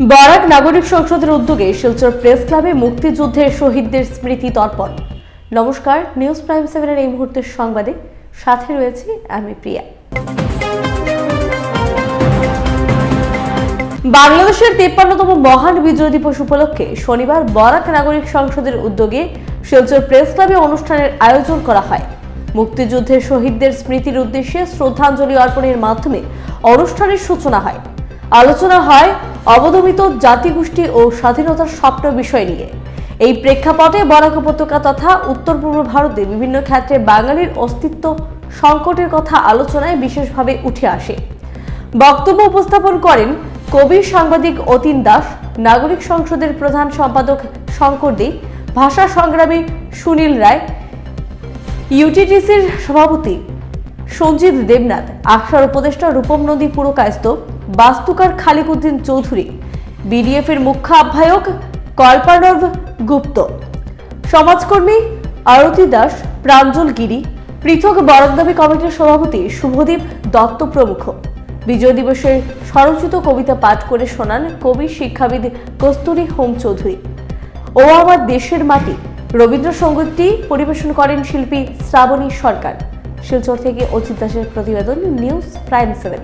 বরাক নাগরিক সংসদের উদ্যোগে শিলচর প্রেস ক্লাবে মুক্তিযুদ্ধের শহীদদের স্মৃতি তর্পণ। নমস্কার, নিউজ প্রাইম সেভেনের এই মুহূর্তের সংবাদে সাথে রয়েছে আমি প্রিয়া। বাংলাদেশের তেপ্পান্নতম মহান বিজয় দিবস উপলক্ষে শনিবার বরাক নাগরিক সংসদের উদ্যোগে শিলচর প্রেস ক্লাবে অনুষ্ঠানের আয়োজন করা হয়। মুক্তিযুদ্ধের শহীদদের স্মৃতির উদ্দেশ্যে শ্রদ্ধাঞ্জলি অর্পণের মাধ্যমে অনুষ্ঠানের সূচনা হয়। আলোচনা হয় অবদমিত জাতিগোষ্ঠী ও স্বাধীনতার স্বপ্ন বিষয় নিয়ে। এই প্রেক্ষাপটে বরাক উপত্যকা তথা উত্তর পূর্ব ভারতে বিভিন্ন ক্ষেত্রে বাঙালির অস্তিত্ব সংকটের কথা আলোচনায় বিশেষভাবে উঠে আসে। বক্তব্য উপস্থাপন করেন কবি সাংবাদিক অতীন দাস, নাগরিক সংসদের প্রধান সম্পাদক শঙ্কর দে, ভাষা সংগ্রামী সুনীল রায়, ইউটিটিসির সভাপতি সঞ্জিত দেবনাথ আকসার উপদেষ্টা রূপম নদী পুরকায়স্ত বাস্তুকার খালিকুদ্দিন চৌধুরী বিডিএফ এর মুখ্য আহ্বায়ক কল্পানব গুপ্ত, সমাজকর্মী আরতি দাস, প্রাঞ্জল গিরি, পৃথক বরকদাবি কমিটির সভাপতি শুভদীপ দত্ত প্রমুখ। বিজয় দিবসের স্বরচিত কবিতা পাঠ করে শোনান কবি শিক্ষাবিদ কস্তুরী হোম চৌধুরী। ও আমার দেশের মাটি, রবীন্দ্রসঙ্গীতটি পরিবেশন করেন শিল্পী শ্রাবণী সরকার। শিলচর থেকে অজিত দাসের প্রতিবেদন news prime seven.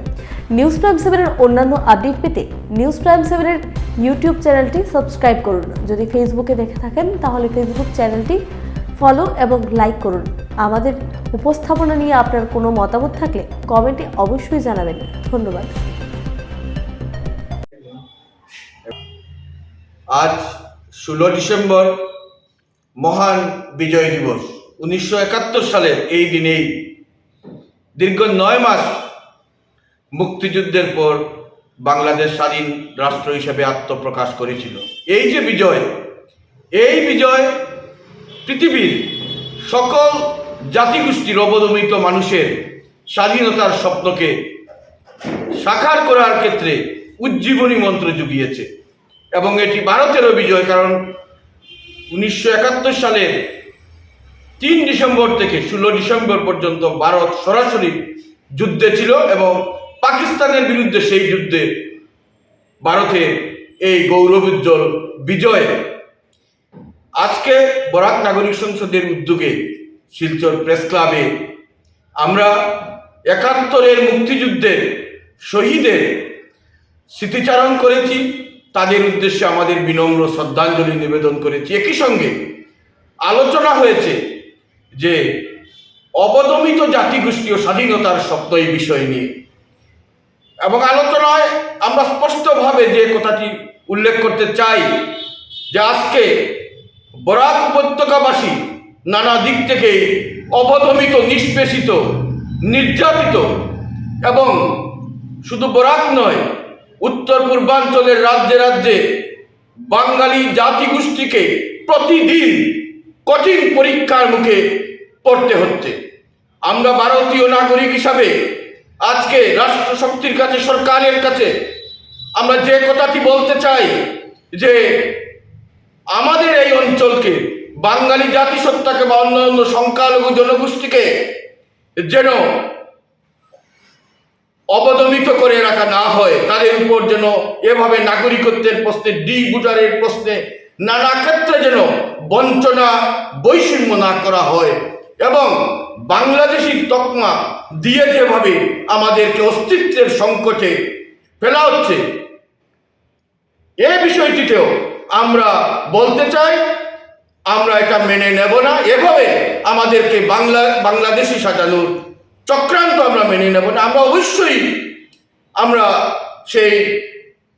News prime সেভেনের অন্যান্য আপডেট পেতে নিউজ প্রাইম সেভেনের ইউটিউব চ্যানেলটি সাবস্ক্রাইব করুন। যদি ফেসবুকে দেখে থাকেন, তাহলে ফেসবুক চ্যানেলটি ফলো এবং লাইক করুন। আমাদের উপস্থাপনা নিয়ে আপনার কোনো মতামত থাকলে কমেন্টে অবশ্যই জানাবেন। ধন্যবাদ। আজ ষোলো ডিসেম্বর মহান বিজয় দিবস। উনিশশো একাত্তর সালের এই দিনেই দীর্ঘ নয় মাস মুক্তিযুদ্ধের পর বাংলাদেশ স্বাধীন রাষ্ট্র হিসেবে আত্মপ্রকাশ করেছিল। এই যে বিজয়, এই বিজয় পৃথিবীর সকল জাতিগোষ্ঠীর অবদমিত মানুষের স্বাধীনতার স্বপ্নকে সাকার করার ক্ষেত্রে উজ্জীবনী মন্ত্র জুগিয়েছে। এবং এটি ভারতেরও বিজয়, কারণ উনিশশো একাত্তর সালের তিন ডিসেম্বর থেকে ষোলো ডিসেম্বর পর্যন্ত ভারত সরাসরি যুদ্ধে ছিল এবং পাকিস্তানের বিরুদ্ধে সেই যুদ্ধে ভারতের এই গৌরবোজ্জ্বল বিজয়। আজকে বরাক নাগরিক সংসদের উদ্যোগে শিলচর প্রেস ক্লাবে আমরা একাত্তরের মুক্তিযুদ্ধের শহীদের স্মৃতিচারণ করেছি। তাদের উদ্দেশ্যে আমাদের বিনম্র শ্রদ্ধাঞ্জলি নিবেদন করেছি। একই সঙ্গে আলোচনা হয়েছে যে অবদমিত জাতিগোষ্ঠী ও স্বাধীনতার স্বপ্ন এই বিষয় নিয়ে। এবং আলোচনায় আমরা স্পষ্টভাবে যে কথাটি উল্লেখ করতে চাই, যে আজকে বরাক উপত্যকাবাসী নানা দিক থেকে অবদমিত, নিষ্পেষিত, নির্যাতিত এবং শুধু বরাক নয়, উত্তর পূর্বাঞ্চলের রাজ্যে রাজ্যে বাঙালি জাতিগোষ্ঠীকে প্রতিদিন কঠিন পরীক্ষার মুখে পড়তে হচ্ছে। আমরা ভারতীয় নাগরিক হিসাবে আজকে রাষ্ট্রশক্তির কাছে, সরকারের কাছে আমরা যে কথাটি বলতে চাই যে আমাদের এই অঞ্চলকে, বাঙালি জাতিসত্তাকে বা অন্যান্য সংখ্যালঘু জনগোষ্ঠীকে যেন অবদমিত করে রাখা না হয়, তাদের উপর যেন এভাবে নাগরিকত্বের প্রশ্নে ডি ভোটারের প্রশ্নে নানা ক্ষেত্রে যেন বঞ্চনা, বৈষম্য না করা হয় এবং বাংলাদেশি তকমা দিয়ে যেভাবে আমাদেরকে অস্তিত্বের সংকটে ফেলা হচ্ছে এই বিষয়টিতেও আমরা বলতে চাই, আমরা এটা মেনে নেব না। এভাবে আমাদেরকে বাংলা, বাংলাদেশি সাজানোর চক্রান্ত আমরা মেনে নেব না। আমরা অবশ্যই আমরা সেই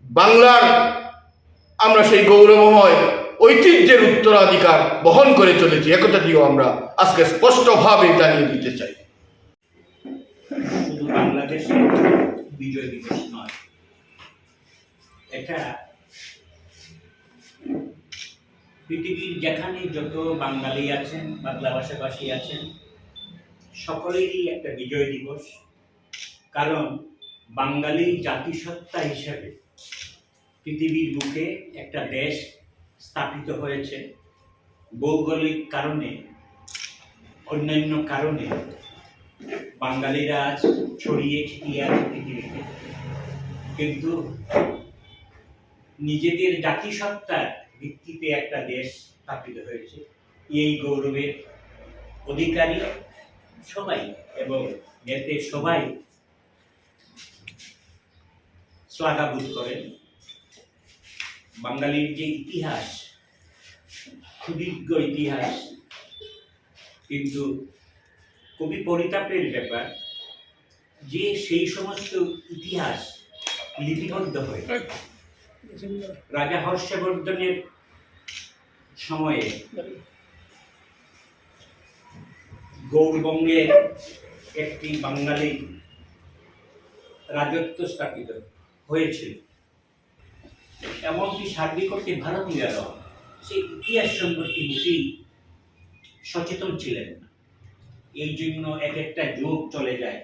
বাংলার আমরা সেই গৌরবময় ঐতিহ্যের উত্তরাধিকার বহন করে চলেছি। একথাটিও আমরা আজকে স্পষ্টভাবে জানিয়ে দিতে চাই। শুধু বাংলাদেশের বিজয় দিবস নয়, এটা পৃথিবীর যেখানে যত বাঙালি আছেন, বাংলা ভাষাভাষী আছেন, সকলেরই একটা বিজয় দিবস। কারণ বাঙালি জাতিসত্তা হিসেবে পৃথিবীর বুকে একটা দেশ স্থাপিত হয়েছে। ভৌগোলিক কারণে, অন্যান্য কারণে বাঙালিরা আজ ছড়িয়ে ছিটিয়ে আছে পৃথিবীতে। কিন্তু নিজেদের জাতিসত্তার ভিত্তিতে একটা দেশ স্থাপিত হয়েছে। এই গৌরবের অধিকারী সবাই এবং এতে সবাই শ্লাঘাবোধ করেন। বাঙালির যে ইতিহাস, সুদীর্ঘ ইতিহাস, কিন্তু কবি পরিতাপের ব্যাপার, যে সেই সমস্ত ইতিহাস লিপিবদ্ধ হয়ে রাজা হর্ষবর্ধনের সময়ে গৌরবঙ্গে একটি বাঙালি রাজত্ব স্থাপিত হয়েছিল। এমনকি সার্বিক অর্থে ভারতীয়রাও সেই ইতিহাস সম্পর্কে বেশি সচেতন ছিলেন এই জন্য এক একটা যুগ চলে যায়,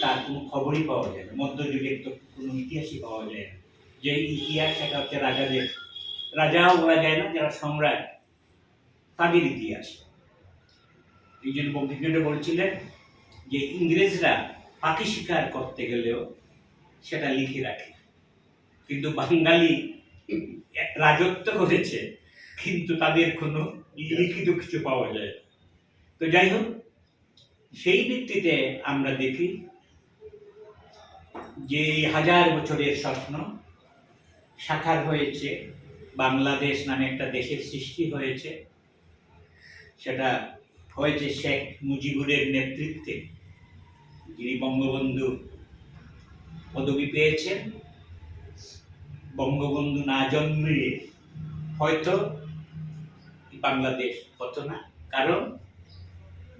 তার কোনো খবরই পাওয়া যায় না। মধ্যযুগের তো কোনো ইতিহাসই পাওয়া যায় না। যে ইতিহাস সেটা হচ্ছে রাজাদের। রাজাও বলা যায় না, যারা সম্রাট, তাদের ইতিহাস। এই জন্য বঙ্কিমচন্দ্র বলছিলেন যে ইংরেজরা পাখি শিকার করতে গেলেও সেটা লিখে রাখে। কিন্তু বাঙালি রাজত্ব করেছে, কিন্তু তাদের কোনো লিখিত কিছু পাওয়া যায়। তো যাই হোক, সেই ভিত্তিতে আমরা দেখি যে হাজার বছরের স্বপ্ন সাকার হয়েছে, বাংলাদেশ নামে একটা দেশের সৃষ্টি হয়েছে। সেটা হয়েছে শেখ মুজিবুরের নেতৃত্বে। যিনি বঙ্গবন্ধু পদবি পেয়েছেন। বঙ্গবন্ধু না জন্মিয়ে হয়তো বাংলাদেশ হতো না। কারণ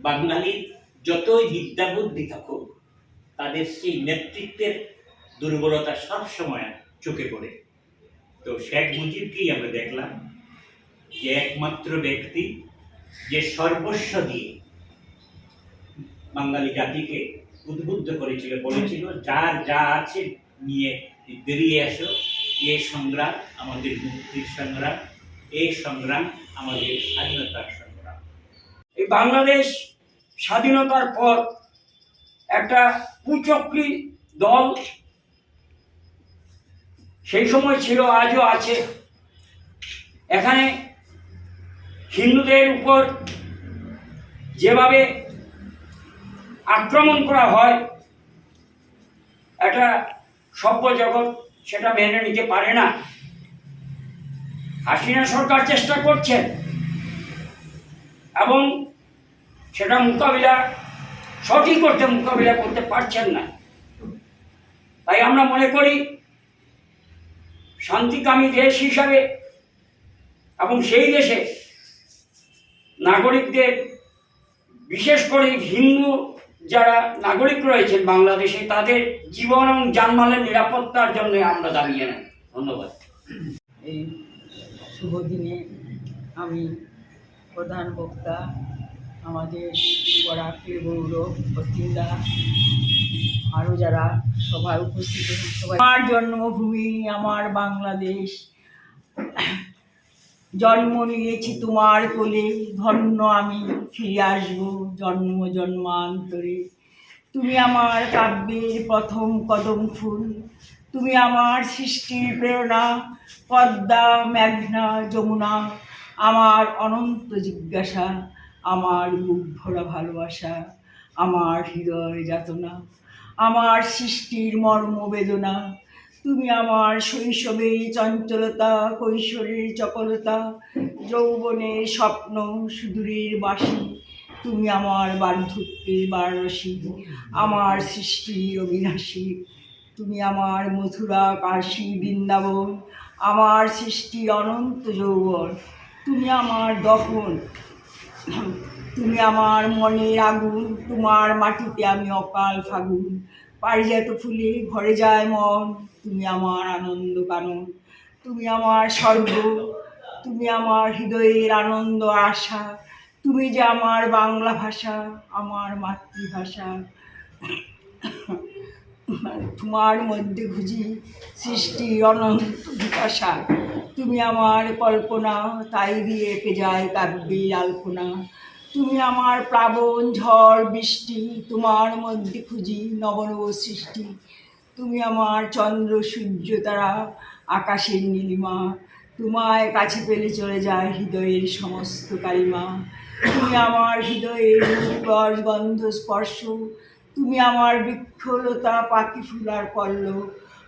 বাঙালির যতই বিদ্যা বুদ্ধি থাকুক, তাদের সেই নেতৃত্বের দুর্বলতা সব সময় চোখে পড়ে। তো শেখ মুজিবকেই আমরা দেখলাম যে একমাত্র ব্যক্তি যে সর্বস্ব দিয়ে বাঙালি জাতিকে উদ্বুদ্ধ করেছিল, বলেছিল, যার যা আছে নিয়ে বেরিয়ে আসো এই সংগ্রাম আমাদের মুক্তির সংগ্রাম এই সংগ্রাম আমাদের স্বাধীনতার সংগ্রাম। এই বাংলাদেশ স্বাধীনতার পর একটা কুচক্রী দল সেই সময় ছিল, আজও আছে। এখানে হিন্দুদের উপর যেভাবে আক্রমণ করা হয়, একটা সভ্য জগৎ সেটা মেনে নিতে পারে না। হাসিনা সরকার চেষ্টা করছেন এবং সেটা মোকাবিলা, সঠিক করতে মোকাবিলা করতে পারছেন না। তাই আমরা মনে করি, শান্তিকামী দেশ হিসাবে এবং সেই দেশে নাগরিকদের, বিশেষ করে হিন্দু যারা নাগরিক রয়েছেন বাংলাদেশে, তাদের জীবন এবং জানমালের নিরাপত্তার জন্য আমরা দাঁড়িয়ে নেই ধন্যবাদ। এই শুভ দিনে আমি প্রধান বক্তা, আমাদের বরাকের গৌরব অতিন্দা আরও যারা সবাই উপস্থিত আমার জন্মভূমি, আমার বাংলাদেশ। জন্ম নিয়েছি তোমার কোলে, ধন্য আমি, ফিরে আসব জন্ম জন্মান্তরে। তুমি আমার কাব্যের প্রথম কদম ফুল, তুমি আমার সৃষ্টির প্রেরণা, পদ্মা, মেঘনা, যমুনা, আমার অনন্ত জিজ্ঞাসা, আমার বুক ভরা ভালোবাসা, আমার হৃদয় যাতনা, আমার সৃষ্টির মর্ম বেদনা তুমি আমার শৈশবের চঞ্চলতা, কৈশোরের চপলতা যৌবনের স্বপ্ন সুদূরের বাসি। তুমি আমার বার্ধক্যের বারসী, আমার সৃষ্টির অবিনাশী। তুমি আমার মথুরা কাশী বৃন্দাবন, আমার সৃষ্টি অনন্ত যৌবন। তুমি আমার দহন, তুমি আমার মনের আগুন, তোমার মাটিতে আমি অকাল ফাগুন। পারিজাত ফুলে ঘরে যায় মন তুমি আমার আনন্দ কানন, তুমি আমার স্বর্গ, তুমি আমার হৃদয়ের আনন্দ আশা, তুমি যে আমার বাংলা ভাষা, আমার মাতৃভাষা। তোমার মধ্যে খুঁজি সৃষ্টির অনন্ত বিপাশা। তুমি আমার কল্পনা, তাই দিয়ে এঁকে যায় কাব্যের আলপনা। তুমি আমার প্লাবন, ঝড়, বৃষ্টি, তোমার মধ্যে খুঁজি নবনব সৃষ্টি। তুমি আমার চন্দ্র, সূর্য তারা আকাশের নীলিমা। তোমায় কাছে পেলে চলে যায় হৃদয়ের সমস্ত কালিমা। তুমি আমার হৃদয়ের উৎকর্ষ গন্ধ স্পর্শ। তুমি আমার বৃক্ষলতা, পাখি ফুলার পল্ল।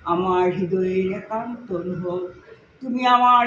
আমার হৃদয়ের একান্ত অনুভব। তুমি আমার